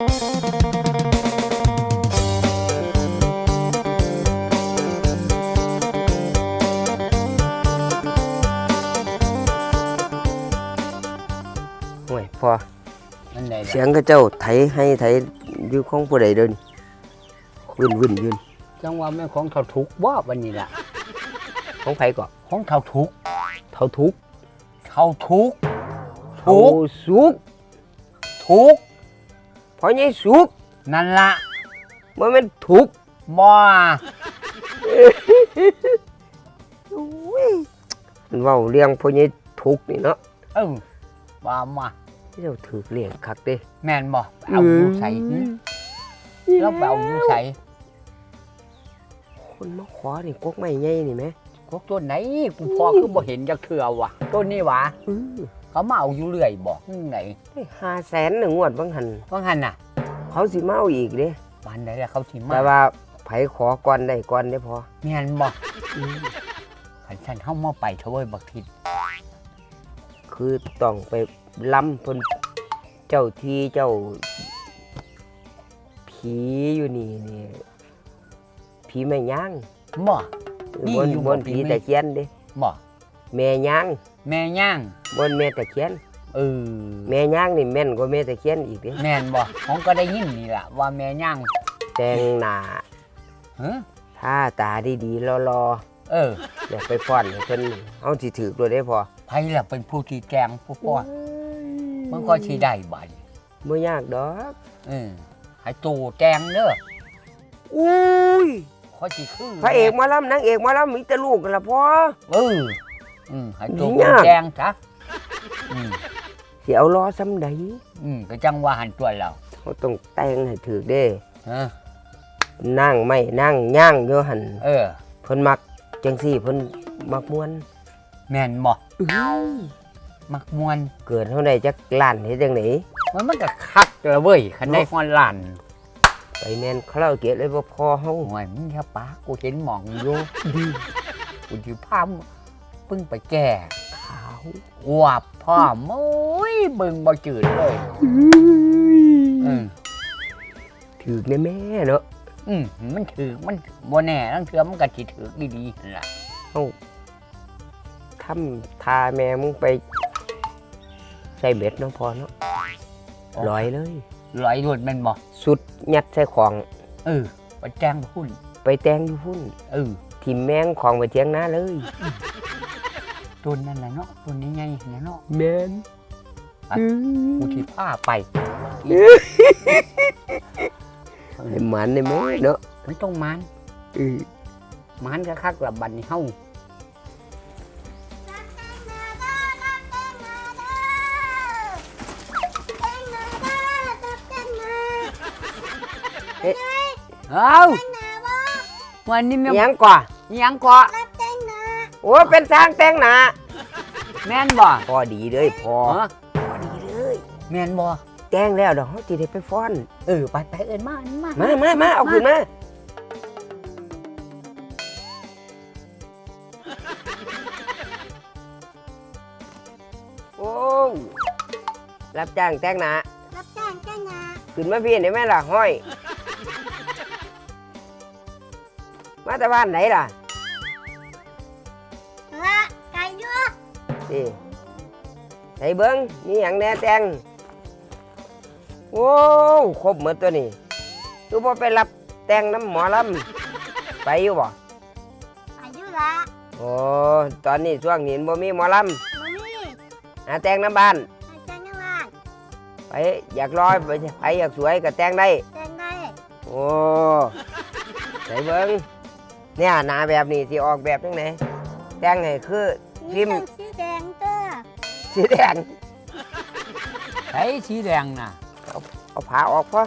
ห่วยพอมันได้เสียงก็เจ้าไถให้ไถอยู่ของผู้ใดเดินวุ่นวุ่นยืนจังว่าแม่นของเท่าทุกข์ว่าวันนี้ล่ะ ของไผก่อของเท่าทุกข์เท่าทุกข์เท่าทุกข์เท่าทุกข์สุกทุกข์ พอใหญ่สุกนั่นละบ่แม่นทุกข์บ่อุ้ยมันเว้าเรื่องพอใหญ่ทุกข์นี่เนาะเออว่ามาเจ้าถือเลี้ยงคักเด้แม่นบ่เอาอยู่ใส่หึแล้วไปเอาอยู่ใส่คนมาขอนี่กกไม้ใหญ่นี่แหมกกต้นไหนกูพอคือบ่เห็นจักเทื่อว่ะต้นนี้หวะอื้อ เขามาเอาอยู่เรื่อยบ่จังไหนได้500,000นึงงวดบางหันว่างั้นน่ะเขาสิมาเอาอีกเด้ปานใดล่ะเขาสิมาแต่ว่าไผขอก่อนได้ก่อนได้พอแม่นบ่อืมคันฉันเฮามาไปเถอะเว้ยบักทิดคือต้องไปล้ำเพิ่นเจ้าที่เจ้า ผีอยู่นี่นี่ผีแม่ย่างบ่นี่บนอยู่บบ่นผีผีแม่ ตะเคียนเด้บ่แม่ย่าง แม่ย่างบนแม่ตะเคียนเออแม่ย่างนี่แม่นกว่าแม่ตะเคียนอีกเด้แม่นบ่ผมก็ได้ยินนี่ล่ะว่าแม่ย่างแต่งหน้าฮะท่าตาดีๆรอเออๆอยากไปฟ้อนให้เพิ่นเอาสิถือตัวได้พอไผล่ะเป็นผู้ที่แกงผู้ป้อนมันก็สิได้บัดบ่ยากดอกเออให้ตูแจงเด้ออุ้ยขอสิคือพระเอกหมาลำนางเอกหมาลำมีแต่ลูกกันละพ่อ เออ อืมให้ตูนี่ยากแจงซะอืมสิเอาล้อซ้ำใดอืมก็จังว่าหันตัวเราเขาต้องแต่งให้ถือเด้ฮะนั่งไม่นั่งย่างอยู่หันเออ เพิ่นมักจังซี่เพิ่นมักม่วนแม่นบ่มักมวนเกิดเท่าใดจักล้านเฮ็ดจังไดมันมันก็คักละเว้ยคันได้ฮอนล้านไปแม่นคาราโอเกะเลยบ่พอเฮาโอ้ยมึงอย่าปากกูเห็นหมองอยู่กูสิพาม เพิ่งไปแก้ขาวอวบพ่อมโอ้ยเบิ่งบ่จืดเลยอืมถือแม่ๆเนาะอืมมันถือมันบ่แน่ทั้งเทื่อมันก็สิถือดีๆนั่นล่ะทำทาแม่มึงไป ใส่เบ็ดเนาะพอเนาะลอยเลยลอยรวดแม่นบ่สุดยัดใส่ของเออไปแจ้งหุ้นไปแต่งอยู่พุ่นเออทิมแมงของไปเทียงหน้าเลย ต้นนั่นแหละเนาะต้นนี้ไงนะเนาะแม่นอะกูสิพาไปให้มันได้แม่เนาะมันต้องมันเออมันคักๆละบัดนี้เฮาเอ้าวันนี้แม่อิหยังก่ออิหยังเกาะโอ้เป็นสร้างแต่งหน้าแม่นบ่พอดีเลยพอฮะพอดีเลยแม่นบ่แต่งแล้วเดี๋ยวเขาจะได้ไปฟ้อน เออไปไปเอิ้นมาเอิ้นมามามามาเอาขึ้นมาโอ้ยรับจ้างแต่งหน้ารับจ้างจ้างงาขึ้นมาพี่ได้ไหมล่ะห้อย มาแต่บ้านไหนล่ะละ นี่ใส่เบิ้งมีอย่างแหน่แต่งโอ้ครบหมดตัวนี้ดูพอไปรับแต่งน้ำหมอลำไปอยู่บ่อายุละโอ้ตอนนี้ช่วงนี้บ่มีหมอลมามีำหาแต่งน้ำบ้าน อาจารย์นว่านไปอยากรอยไปไปอยากสวยก็แต่งได้ แตงได้โอ้ใส่เบิ้งเนี่ยหนาแบบนี้ที่ออกแบบจังไหนแต่งให้คือพิมพ์สีแดงตัว สีแดงไอ้สีแดงน่ะเอาผ้าออกพอ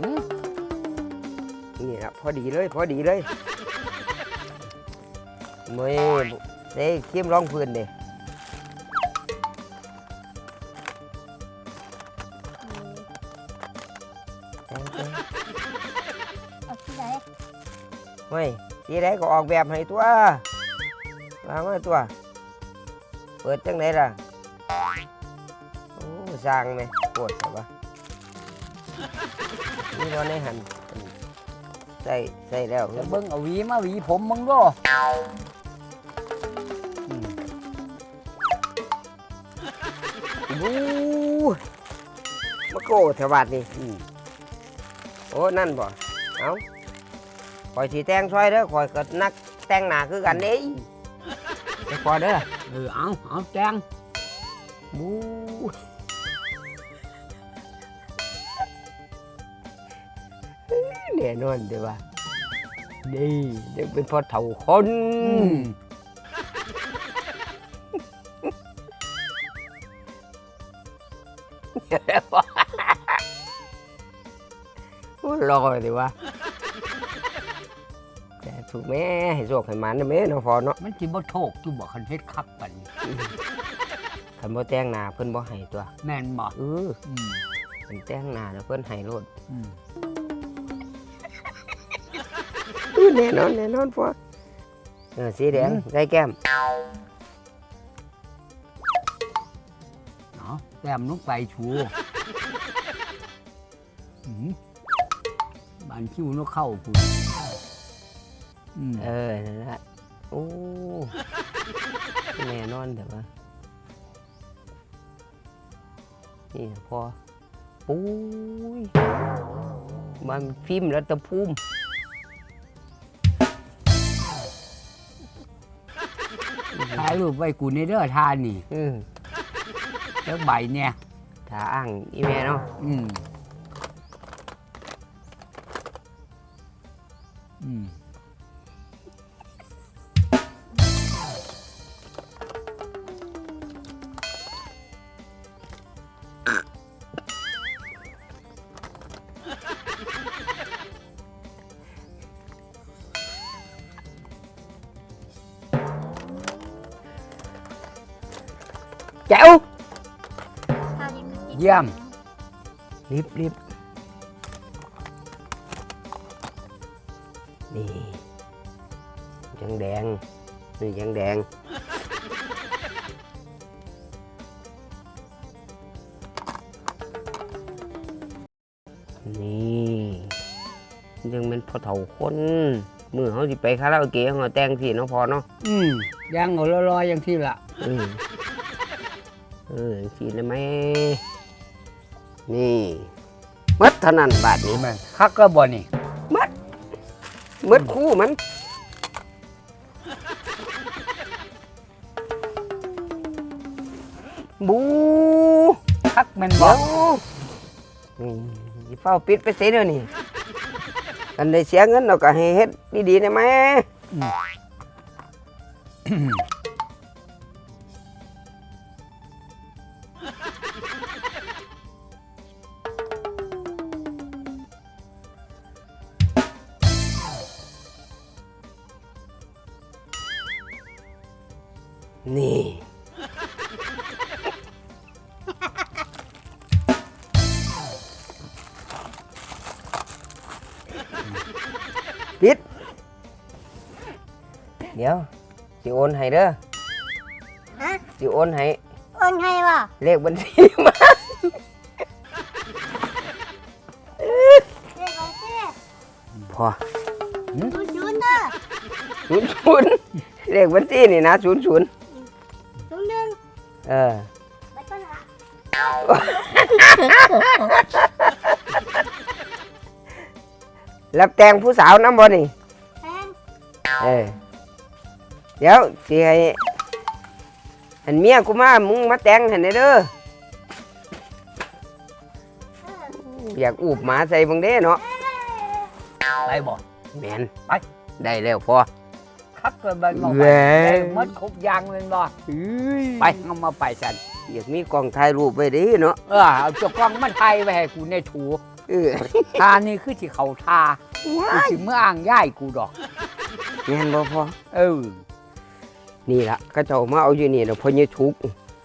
อืมนี่ละพอดีเลย พอดีเลยเมื่อเด้เข้มร้องพื้นเด้แต่งแต่งเอาที่ไหนไม่ทีไรก็ออกแบบให้ตัววางไว้ตัว เปิดจังไหนล่ะ โอ้สร้างไหมปวดใช่ปะบ่ในหันใส่ใส่แล้วจะเบิ่งเอาหวีมาหวีผมมึงดูอืมบูมาโกแถวบาดนี่อืมโอ้นั่นบ่เอาคอยสีแตงซอยเด้อคอยก็นักแต่งหน้าคือกันเด้ไปคอยเด้อเออเอาเอาแจง บูแน่นอนเด้อว่าดีเดี๋ยวเป็นพ่อเฒ่าคนอืมรอเลยว่าแต่ถูกแม่ให้โชคให้หมันนะแม่เนาะพอเนาะมันสิบ่โชคอยู่บ่คันเฮ็ดคักปันนี้ คันบ่แต่งหน้าเพิ่นบ่ให้ตัวแม่นบ่เอออืมคันแต่งหน้าแล้วเพิ่นให้โลดอืมอื้อแน่นอนแน่นอนพอเออสีแดงใส่แก้มเอาแต้มลงไปชูอืมบานคิ้วนกเข้ากูอืม เออนั่นละโอ้แน่นอนเดี๋ยวว่า นี่พอปุ้ยมันฟิล์มรัตภูมิถ่ายรูปไว้กูในเด้อทานนี่อือแล้วใบเนี่ย ถ้าอ้างอีแม่เนาะ อืม แจ๋วเอาดิมันกินเยี่ยม รีบรีบนี่ยังแดง นี่ยังแดง นี่ยังเป็นพอเฒ่าคนมือเขาสิไปคาราโอเกะเขาก็แต่งสิเนาะพอเนาะ อืมย่างเอาลอยๆอย่างที่ละอืม เออสิได้ไหมนี่มัดเท่านั้นบาทนี้แม่นคักก็บ่นี่มืดคู่มันบูคักแม่นเดี๋บ่ยวนี่สิเฝ้าปิดไปเสียเดี๋ยวนี้อันใดเสียเงินเราก็ให้เฮ็ดดีๆได้ไหม นี่ ปิด เดี๋ยวสิโอนให้เด้อฮะสิโอนให้โอนให้บ่เลขบัญชีมาเรียกเอาสิพอศูนย์ศูนย์เด้อ ศูนย์ศูนย์เลขบัญชีนี่นะศูนย์ศูนย์ศูนย์หนึ่ง เออไปต้นละรับแตงผู้สาวน้ำบ่นี่ แพงเออ เดี๋ยวสิให้หันเมียกูมา มึงมาแต่งให้หน่อยเด้อ เอออยากอูบหมาใส่บังเด้เนาะ ไปบ่แมนไป ได้แล้วพอ คักก็บ่บ่แหไปวได้หมดครบอยางแม่นบ่ไปเอามาไปสันอยากมีกล้องถ่ายรูปไว้เดิเนาะเออเอาเจ้ากล้องมันไทยไว้ให้กูในถูเออทานี่คือสิเขาทากูสิเมื่ออ้างย่ายกูดอก แม่นบ่พอเออนี่ล่ะก็เจ้ามาเอาอยู่นี่แล้วพอเนี่ยทุก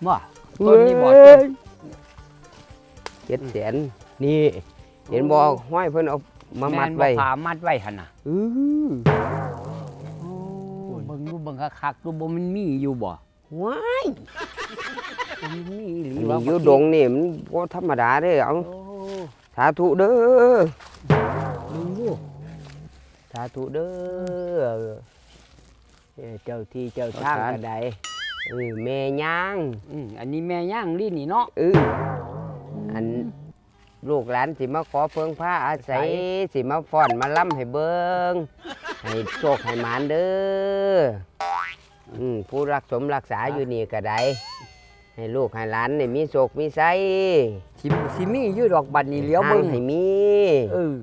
ว่าต้นนี้บ่ต้นเจ็ดแสนนี่ เห็นบ่ห้อยเพิ่นเอามามัดแนไว้บ่ผามัดไว้หั่นน่ะ อือโอ้เบิ่งดูเบิ่งคักๆดูบ่มันมีอยู่บ่ว้ายบ่มันมีหอัรืนอว่านี้อยู่ดงนี่มันบ่ธรรมดาเด้อเอาโอ้ถ้าาธุเด้อมึงดูสาธุเด้อเอ้ยเจ้าที่เจ้าทางกระไดเออแม่ย่างอืมอันนี้แม่ย่างลี่นี่เนาะเอออัน ลูกหลานสิมาขอเพิงผ้าอาศัยสิมาฟ้อนมาล่ำให้เบิงให้โชคให้หมานเด้ออืมผู้รักสมรักษาอยู่นี่กระไดให้ลูกให้หลานนี่มีโชคมีไสสิสิมีอยู่ดอกบัดนี้เลี้ยวเบิ่งทางให้มีเออ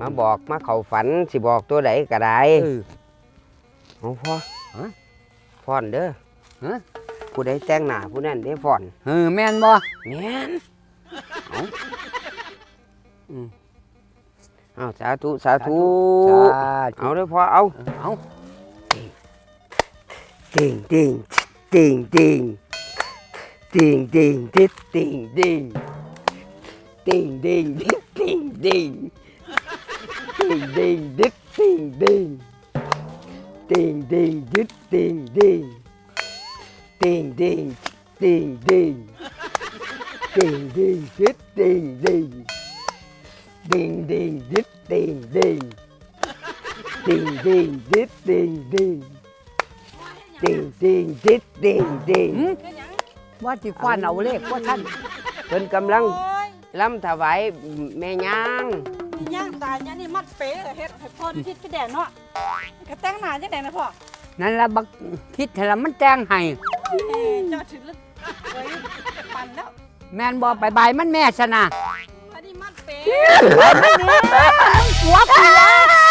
มาบอกมาเข้าฝันสิบอกตัวใดก็ได้เออเอาพ่อฮะฟ้อนเด้อฮะผู้ใดแต่งหน้าผู้นั้นได้ฟ้อนเออแม่นบ่แม่น Đấy. Ừ. Thú, xả thú. Áo đấy phó ông. Ông. Tiền, tiền, tiền, tiền. Tiền, tiền, tiền, tiền, tiền. Tiền, tiền, tiền, tiền, tiền. Tiền, tiền, tiền, tiền, tiền. Tiền, tiền, tiền, tiền, ดีดีดิดดีดีดิงดิงดิดดิงดิงดิงดิงดิดดิงดิงดิงดิงดิดดิงดิงว่าที่ควันเอาเลขว่าท่านเป็นกำลังล้ำถวายแม่ย่างย่างตายเนี่ยนี่มัดเป๊ะเฮ็ดให้พ่อคิดก็แดดเนาะกระแตงหนาจะแดดนะพ่อนั่นละบักคิดแต่ละมันแจ้งให้เจ้าถึงแล้วปั่นแล้ว แม่นบ่ไปบายมันแม่ชนะอันนี้มัดเป๊ะ หัวกู